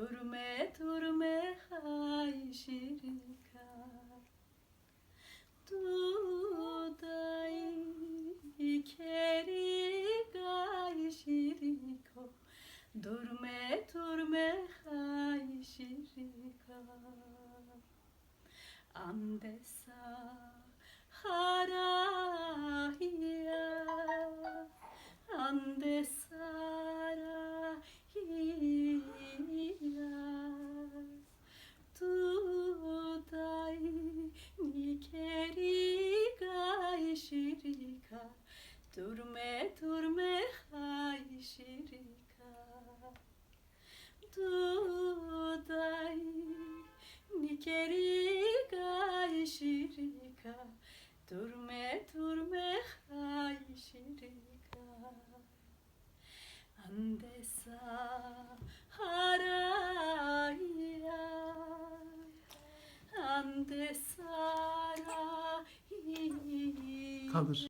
Turme turme hay şirin kar Dudai keri gay şirin ko Durme turme hay şirin Andesa hara Turme turme hai shirika Tudai nikeriga shirika Turme turme hai shirika Andesa haraya. Andesa Kaldır.